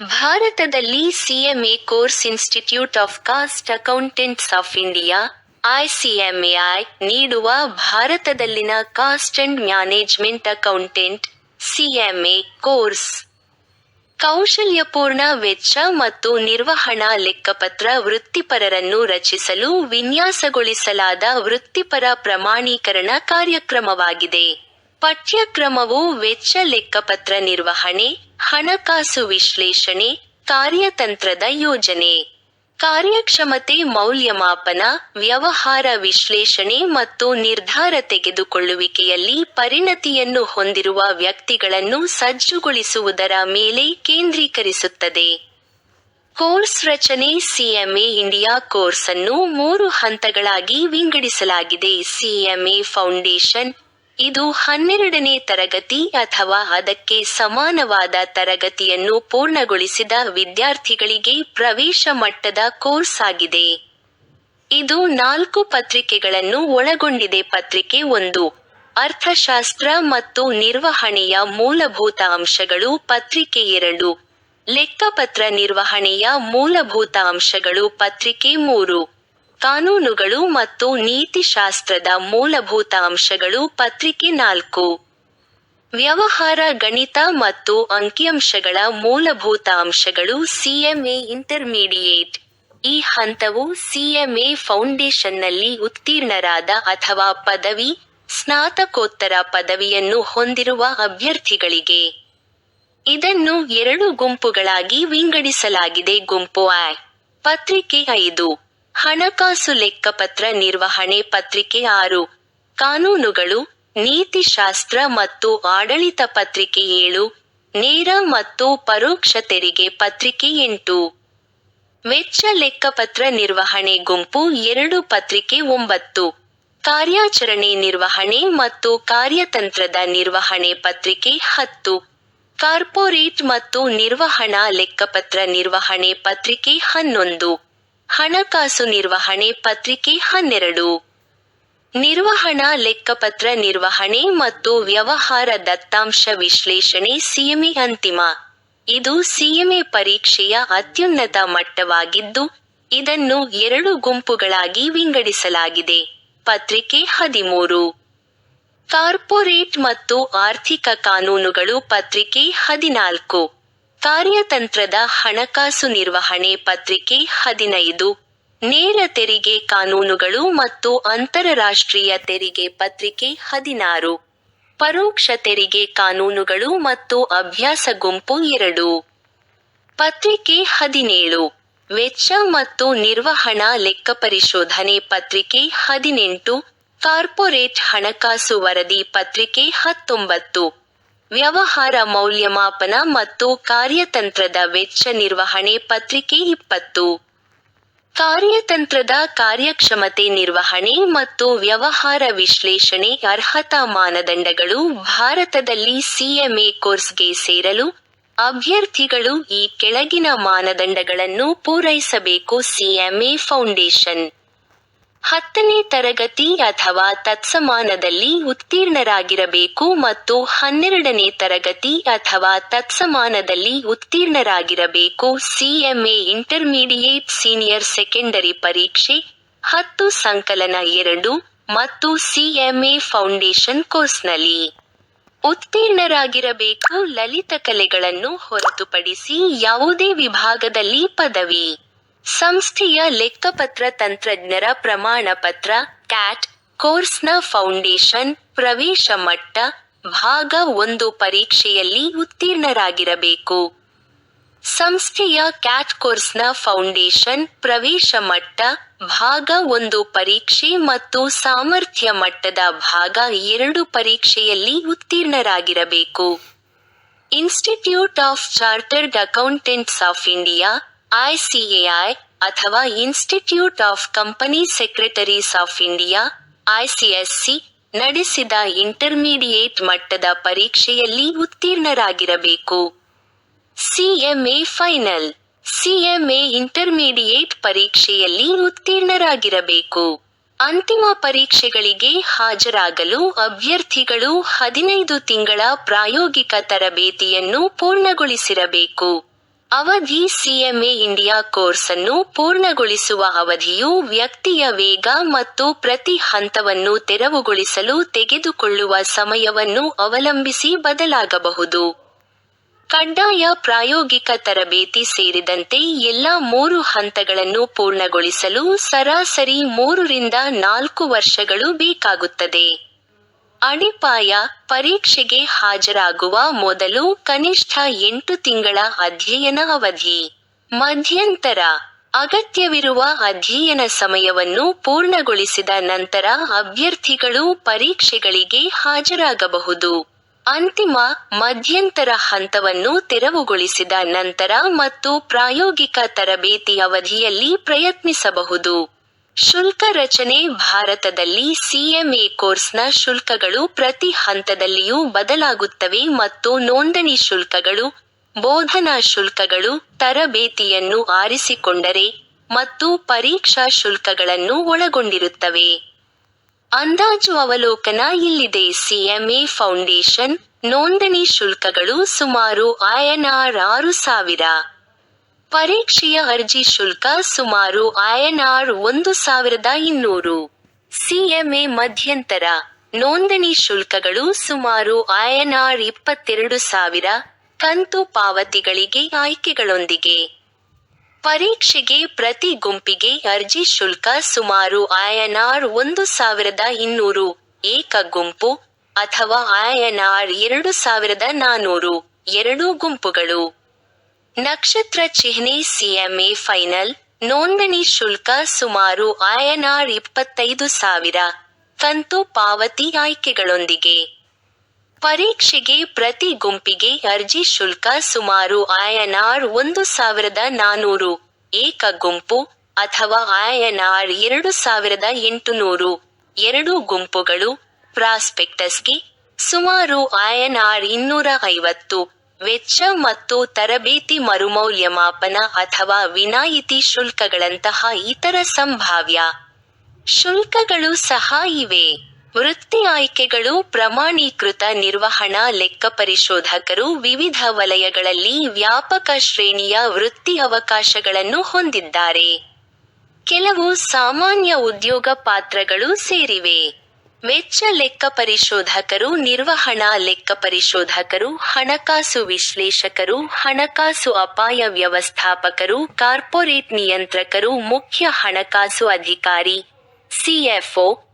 ಭಾರತದಲ್ಲಿ CMA course institute of cost accountants of India ICMAI ನೀಡುವ ಭಾರತದಲ್ಲಿನ cost and management accountant CMA course. ಕೌಶಲ್ಯಪೂರ್ಣ ವೆಚ್ಚ ಮತ್ತು ನಿರ್ವಹಣಾ ಲೆಕ್ಕಪತ್ರ ವೃತ್ತಿಪರರನ್ನು ರಚಿಸಲು ವಿನ್ಯಾಸಗೊಳಿಸಲಾದ ವೃತ್ತಿಪರ ಪ್ರಮಾಣೀಕರಣ ಕಾರ್ಯಕ್ರಮವಾಗಿದೆ. ಪಠ್ಯಕ್ರಮವು ವೆಚ್ಚ ಲೆಕ್ಕಪತ್ರ ನಿರ್ವಹಣೆ, ಹಣಕಾಸು ವಿಶ್ಲೇಷಣೆ, ಕಾರ್ಯತಂತ್ರದ ಯೋಜನೆ. ಕಾರ್ಯಕ್ಷಮತೆ ಮೌಲ್ಯಮಾಪನ, ವ್ಯವಹಾರ ವಿಶ್ಲೇಷಣೆ ಮತ್ತು ನಿರ್ಧಾರ ತೆಗೆದುಕೊಳ್ಳುವಿಕೆಯಲ್ಲಿ ಪರಿಣತಿಯನ್ನು ಹೊಂದಿರುವ ವ್ಯಕ್ತಿಗಳನ್ನು ಸಜ್ಜುಗೊಳಿಸುವುದರ ಮೇಲೆ ಕೇಂದ್ರೀಕರಿಸುತ್ತದೆ. ಕೋರ್ಸ್ ರಚನೆ ಸಿಎಂಎ ಇಂಡಿಯಾ ಕೋರ್ಸ್ ಅನ್ನು ಮೂರು ಹಂತಗಳಾಗಿ ವಿಂಗಡಿಸಲಾಗಿದೆ. ಸಿಎಂಎ ಫೌಂಡೇಶನ್ ಇದು ಹನ್ನೆರಡನೇ ತರಗತಿ ಅಥವಾ ಅದಕ್ಕೆ ಸಮಾನವಾದ ತರಗತಿಯನ್ನು ಪೂರ್ಣಗೊಳಿಸಿದ ವಿದ್ಯಾರ್ಥಿಗಳಿಗೆ ಪ್ರವೇಶ ಮಟ್ಟದ ಕೋರ್ಸ್ ಆಗಿದೆ. ಇದು ನಾಲ್ಕು ಪತ್ರಿಕೆಗಳನ್ನು ಒಳಗೊಂಡಿದೆ. ಪತ್ರಿಕೆ ಒಂದು, ಅರ್ಥಶಾಸ್ತ್ರ ಮತ್ತು ನಿರ್ವಹಣೆಯ ಮೂಲಭೂತ ಅಂಶಗಳು. ಪತ್ರಿಕೆ ಎರಡು, ಲೆಕ್ಕಪತ್ರ ನಿರ್ವಹಣೆಯ ಮೂಲಭೂತ ಅಂಶಗಳು. ಪತ್ರಿಕೆ ಮೂರು ಕಾನೂನುಗಳು ಮತ್ತು ನೀತಿಶಾಸ್ತ್ರದ ಮೂಲಭೂತ ಅಂಶಗಳು ಪತ್ರಿಕೆ ನಾಲ್ಕು. ವ್ಯವಹಾರ, ಗಣಿತ ಮತ್ತು ಅಂಕಿಅಂಶಗಳ ಮೂಲಭೂತ ಅಂಶಗಳು ಸಿಎಂಎ ಇಂಟರ್ಮೀಡಿಯೇಟ್. ಈ ಹಂತವು ಸಿಎಂಎ ಫೌಂಡೇಶನ್ನಲ್ಲಿ ಉತ್ತೀರ್ಣರಾದ ಅಥವಾ ಪದವಿ, ಸ್ನಾತಕೋತ್ತರ ಪದವಿಯನ್ನು ಹೊಂದಿರುವ ಅಭ್ಯರ್ಥಿಗಳಿಗೆ. ಇದನ್ನು ಎರಡು ಗುಂಪುಗಳಾಗಿ ವಿಂಗಡಿಸಲಾಗಿದೆ. ಗುಂಪು ಆ ಪತ್ರಿಕೆ ಐದು. ಹಣಕಾಸು ಲೆಕ್ಕಪತ್ರ ನಿರ್ವಹಣೆ ಪತ್ರಿಕೆ ಆರು. ಕಾನೂನುಗಳು, ನೀತಿಶಾಸ್ತ್ರ ಮತ್ತು ಆಡಳಿತ ಪತ್ರಿಕೆ ಏಳು, ನೇರ ಮತ್ತು ಪರೋಕ್ಷ ತೆರಿಗೆ ಪತ್ರಿಕೆ ಎಂಟು. ವೆಚ್ಚ ಲೆಕ್ಕಪತ್ರ ನಿರ್ವಹಣೆ ಗುಂಪು ಎರಡು, ಪತ್ರಿಕೆ ಒಂಬತ್ತು. ಕಾರ್ಯಾಚರಣೆ ನಿರ್ವಹಣೆ ಮತ್ತು ಕಾರ್ಯತಂತ್ರದ ನಿರ್ವಹಣೆ ಪತ್ರಿಕೆ ಹತ್ತು. ಕಾರ್ಪೊರೇಟ್ ಮತ್ತು ನಿರ್ವಹಣಾ ಲೆಕ್ಕಪತ್ರ ನಿರ್ವಹಣೆ ಪತ್ರಿಕೆ ಹನ್ನೊಂದು. ಹಣಕಾಸು ನಿರ್ವಹಣೆ ಪತ್ರಿಕೆ ಹನ್ನೆರಡು. ನಿರ್ವಹಣಾ, ಲೆಕ್ಕಪತ್ರ ನಿರ್ವಹಣೆ ಮತ್ತು ವ್ಯವಹಾರ ದತ್ತಾಂಶ ವಿಶ್ಲೇಷಣೆ ಸಿಎಂಎ ಅಂತಿಮ. ಇದು ಸಿಎಂಎ ಪರೀಕ್ಷೆಯ ಅತ್ಯುನ್ನತ ಮಟ್ಟವಾಗಿದ್ದು, ಇದನ್ನು ಎರಡು ಗುಂಪುಗಳಾಗಿ ವಿಂಗಡಿಸಲಾಗಿದೆ. ಪತ್ರಿಕೆ ಹದಿಮೂರು. ಕಾರ್ಪೊರೇಟ್ ಮತ್ತು ಆರ್ಥಿಕ ಕಾನೂನುಗಳು ಪತ್ರಿಕೆ ಹದಿನಾಲ್ಕು. ಕಾರ್ಯತಂತ್ರದ ಹಣಕಾಸು ನಿರ್ವಹಣೆ ಪತ್ರಿಕೆ ಹದಿನೈದು. ನೇರ ತೆರಿಗೆ ಕಾನೂನುಗಳು ಮತ್ತು ಅಂತರರಾಷ್ಟ್ರೀಯ ತೆರಿಗೆ ಪತ್ರಿಕೆ ಹದಿನಾರು. ಪರೋಕ್ಷ ತೆರಿಗೆ ಕಾನೂನುಗಳು ಮತ್ತು ಅಭ್ಯಾಸ ಗುಂಪು ಎರಡು. ಪತ್ರಿಕೆ ಹದಿನೇಳು. ವೆಚ್ಚ ಮತ್ತು ನಿರ್ವಹಣಾ ಲೆಕ್ಕಪರಿಶೋಧನೆ ಪತ್ರಿಕೆ ಹದಿನೆಂಟು. ಕಾರ್ಪೊರೇಟ್ ಹಣಕಾಸು ವರದಿ ಪತ್ರಿಕೆ ಹತ್ತೊಂಬತ್ತು. ವ್ಯವಹಾರ ಮೌಲ್ಯಮಾಪನ ಮತ್ತು ಕಾರ್ಯತಂತ್ರದ ವೆಚ್ಚ ನಿರ್ವಹಣೆ ಪತ್ರಿಕೆ ಇಪ್ಪತ್ತು. ಕಾರ್ಯತಂತ್ರದ ಕಾರ್ಯಕ್ಷಮತೆ ನಿರ್ವಹಣೆ ಮತ್ತು ವ್ಯವಹಾರ ವಿಶ್ಲೇಷಣೆ ಅರ್ಹತಾ ಮಾನದಂಡಗಳು ಭಾರತದಲ್ಲಿ ಸಿಎಂಎ ಕೋರ್ಸ್ಗೆ ಸೇರಲು ಅಭ್ಯರ್ಥಿಗಳು ಈ ಕೆಳಗಿನ ಮಾನದಂಡಗಳನ್ನು ಪೂರೈಸಬೇಕು ಸಿಎಂಎ ಫೌಂಡೇಶನ್. ಹತ್ತನೇ ತರಗತಿ ಅಥವಾ ತತ್ಸಮಾನದಲ್ಲಿ ಉತ್ತೀರ್ಣರಾಗಿರಬೇಕು ಮತ್ತು ಹನ್ನೆರಡನೇ ತರಗತಿ ಅಥವಾ ತತ್ಸಮಾನದಲ್ಲಿ ಉತ್ತೀರ್ಣರಾಗಿರಬೇಕು. ಸಿಎಂಎ ಇಂಟರ್ಮೀಡಿಯೇಟ್ ಸೀನಿಯರ್ ಸೆಕೆಂಡರಿ ಪರೀಕ್ಷೆ ಹತ್ತು ಸಂಕಲನ ಎರಡು ಮತ್ತು ಸಿಎಂಎ ಫೌಂಡೇಶನ್ ಕೋರ್ಸ್ನಲ್ಲಿ. ಉತ್ತೀರ್ಣರಾಗಿರಬೇಕು ಲಲಿತ ಕಲೆಗಳನ್ನು ಹೊರತುಪಡಿಸಿ ಯಾವುದೇ ವಿಭಾಗದಲ್ಲಿ ಪದವಿ. ಸಂಸ್ಥೆಯ ಲೆಕ್ಕಪತ್ರ ತಂತ್ರಜ್ಞರ ಪ್ರಮಾಣಪತ್ರ ಕ್ಯಾಟ್ ಕೋರ್ಸ್ನ ಫೌಂಡೇಶನ್, ಪ್ರವೇಶ ಮಟ್ಟ, ಭಾಗ ಒಂದು ಪರೀಕ್ಷೆಯಲ್ಲಿ ಉತ್ತೀರ್ಣರಾಗಿರಬೇಕು. ಸಂಸ್ಥೆಯ ಕ್ಯಾಟ್ ಕೋರ್ಸ್ನ ಫೌಂಡೇಶನ್, ಪ್ರವೇಶ ಮಟ್ಟ, ಭಾಗ ಒಂದು ಪರೀಕ್ಷೆ ಮತ್ತು ಸಾಮರ್ಥ್ಯ ಮಟ್ಟದ ಭಾಗ ಎರಡು ಪರೀಕ್ಷೆಯಲ್ಲಿ ಉತ್ತೀರ್ಣರಾಗಿರಬೇಕು. Institute of chartered accountants of India ICAI ಅಥವಾ institute of company secretaries of India, ICSC, ನಡೆಸಿದ ಇಂಟರ್ಮೀಡಿಯೇಟ್ ಮಟ್ಟದ ಪರೀಕ್ಷೆಯಲ್ಲಿ ಉತ್ತೀರ್ಣರಾಗಿರಬೇಕು. CMA final. ಸಿಎಂಎ ಇಂಟರ್ಮೀಡಿಯೇಟ್ ಪರೀಕ್ಷೆಯಲ್ಲಿ ಉತ್ತೀರ್ಣರಾಗಿರಬೇಕು. ಅಂತಿಮ ಪರೀಕ್ಷೆಗಳಿಗೆ ಹಾಜರಾಗಲು ಅಭ್ಯರ್ಥಿಗಳು ಹದಿನೈದು ತಿಂಗಳ ಪ್ರಾಯೋಗಿಕ ತರಬೇತಿಯನ್ನು ಪೂರ್ಣಗೊಳಿಸಿರಬೇಕು. ಅವಧಿ ಸಿಎಂಎ ಇಂಡಿಯಾ ಕೋರ್ಸ್ ಅನ್ನು ಪೂರ್ಣಗೊಳಿಸುವ ಅವಧಿಯು ವ್ಯಕ್ತಿಯ ವೇಗ ಮತ್ತು ಪ್ರತಿ ಹಂತವನ್ನು ತೆರವುಗೊಳಿಸಲು ತೆಗೆದುಕೊಳ್ಳುವ ಸಮಯವನ್ನು ಅವಲಂಬಿಸಿ ಬದಲಾಗಬಹುದು. ಕಡ್ಡಾಯ ಪ್ರಾಯೋಗಿಕ ತರಬೇತಿ ಸೇರಿದಂತೆ ಎಲ್ಲಾ ಮೂರು ಹಂತಗಳನ್ನು ಪೂರ್ಣಗೊಳಿಸಲು ಸರಾಸರಿ ಮೂರರಿಂದ ನಾಲ್ಕು ವರ್ಷಗಳು ಬೇಕಾಗುತ್ತದೆ. ಅಡಿಪಾಯ ಪರೀಕ್ಷೆಗೆ ಹಾಜರಾಗುವ ಮೊದಲು ಕನಿಷ್ಠ ಎಂಟು ತಿಂಗಳ ಅಧ್ಯಯನ ಅವಧಿ. ಮಧ್ಯಂತರ, ಅಗತ್ಯವಿರುವ ಅಧ್ಯಯನ ಸಮಯವನ್ನು ಪೂರ್ಣಗೊಳಿಸಿದ ನಂತರ ಅಭ್ಯರ್ಥಿಗಳು ಪರೀಕ್ಷೆಗಳಿಗೆ ಹಾಜರಾಗಬಹುದು. ಅಂತಿಮ, ಮಧ್ಯಂತರ ಹಂತವನ್ನು ತೆರವುಗೊಳಿಸಿದ ನಂತರ ಮತ್ತು ಪ್ರಾಯೋಗಿಕ ತರಬೇತಿ ಅವಧಿಯಲ್ಲಿ ಪ್ರಯತ್ನಿಸಬಹುದು. ಶುಲ್ಕ ರಚನೆ ಭಾರತದಲ್ಲಿ ಸಿಎಂಎ ಕೋರ್ಸ್ನ ಶುಲ್ಕಗಳು ಪ್ರತಿ ಹಂತದಲ್ಲಿಯೂ ಬದಲಾಗುತ್ತವೆ ಮತ್ತು ನೋಂದಣಿ ಶುಲ್ಕಗಳು, ಬೋಧನಾ ಶುಲ್ಕಗಳು, ತರಬೇತಿಯನ್ನು ಆರಿಸಿಕೊಂಡರೆ ಮತ್ತು ಪರೀಕ್ಷಾ ಶುಲ್ಕಗಳನ್ನು ಒಳಗೊಂಡಿರುತ್ತವೆ. ಅಂದಾಜು ಅವಲೋಕನ ಇಲ್ಲಿದೆ. ಸಿಎಂಎ ಫೌಂಡೇಶನ್ ನೋಂದಣಿ ಶುಲ್ಕಗಳು ಸುಮಾರು ಐಎನ್ಆರ್ ಆರು ಸಾವಿರ. ಪರೀಕ್ಷೆಯ ಅರ್ಜಿ ಶುಲ್ಕ ಸುಮಾರು ಐಎನ್ಆರ್ ಒಂದು ಸಾವಿರದ ಇನ್ನೂರು. ಸಿಎಂಎ ಮಧ್ಯಂತರ. ನೋಂದಣಿ ಶುಲ್ಕಗಳು ಸುಮಾರು ಐಎನ್ಆರ್ ಇಪ್ಪತ್ತೆರಡು ಸಾವಿರ ಕಂತು ಪಾವತಿಗಳಿಗೆ ಆಯ್ಕೆಗಳೊಂದಿಗೆ. ಪರೀಕ್ಷೆಗೆ ಪ್ರತಿ ಗುಂಪಿಗೆ ಅರ್ಜಿ ಶುಲ್ಕ ಸುಮಾರು ಐಎನ್ಆರ್ ಒಂದು ಸಾವಿರದ ಇನ್ನೂರು ಏಕ ಗುಂಪು ಅಥವಾ ಐಎನ್ಆರ್ ಎರಡು ಸಾವಿರದ ನಾನೂರು ಎರಡೂ ಗುಂಪುಗಳು. ನಕ್ಷತ್ರ ಚಿಹ್ನೆ ಸಿಎಂಎ ಫೈನಲ್. ನೋಂದಣಿ ಶುಲ್ಕ ಸುಮಾರು ಐಎನ್ಆರ್ ಇಪ್ಪತ್ತೈದು ಸಾವಿರ. ಕಂತು ಪಾವತಿ ಆಯ್ಕೆಗಳೊಂದಿಗೆ. ಪರೀಕ್ಷೆಗೆ ಪ್ರತಿ ಗುಂಪಿಗೆ ಅರ್ಜಿ ಶುಲ್ಕ ಸುಮಾರು ಐಎನ್ಆರ್ ಒಂದು ಸಾವಿರದ ನಾನೂರು. ಏಕ ಗುಂಪು ಅಥವಾ ಐಎನ್ಆರ್ ಎರಡು ಸಾವಿರದ ಎಂಟುನೂರು. ಎರಡು ಗುಂಪುಗಳು ಪ್ರಾಸ್ಪೆಕ್ಟಸ್ಗೆ ಸುಮಾರು ಐಎನ್ಆರ್ ಇನ್ನೂರ ಐವತ್ತು. ವೆಚ್ಚ ಮತ್ತು ತರಬೇತಿ ಮರುಮೌಲ್ಯಮಾಪನ ಅಥವಾ ವಿನಾಯಿತಿ ಶುಲ್ಕಗಳಂತಹ ಇತರ ಸಂಭಾವ್ಯ ಶುಲ್ಕಗಳು ಸಹ ಇವೆ. ವೃತ್ತಿ ಆಯ್ಕೆಗಳು ಪ್ರಮಾಣೀಕೃತ ನಿರ್ವಹಣಾ ಲೆಕ್ಕಪರಿಶೋಧಕರು ವಿವಿಧ ವಲಯಗಳಲ್ಲಿ ವ್ಯಾಪಕ ಶ್ರೇಣಿಯ ವೃತ್ತಿ ಅವಕಾಶಗಳನ್ನು ಹೊಂದಿದ್ದಾರೆ. ಕೆಲವು ಸಾಮಾನ್ಯ ಉದ್ಯೋಗ ಪಾತ್ರಗಳು ಸೇರಿವೆ. ವೆಚ್ಚ ಲೆಕ್ಕ ಪರಿಶೋಧಕರು, ನಿರ್ವಹಣಾ ಲೆಕ್ಕ ಪರಿಶೋಧಕರು, ಹಣಕಾಸು ವಿಶ್ಲೇಷಕರು, ಹಣಕಾಸು ಅಪಾಯ ವ್ಯವಸ್ಥಾಪಕರು, ಕಾರ್ಪೊರೇಟ್ ನಿಯಂತ್ರಕರು, ಮುಖ್ಯ ಹಣಕಾಸು ಅಧಿಕಾರಿ ಸಿಎಫ್ಒ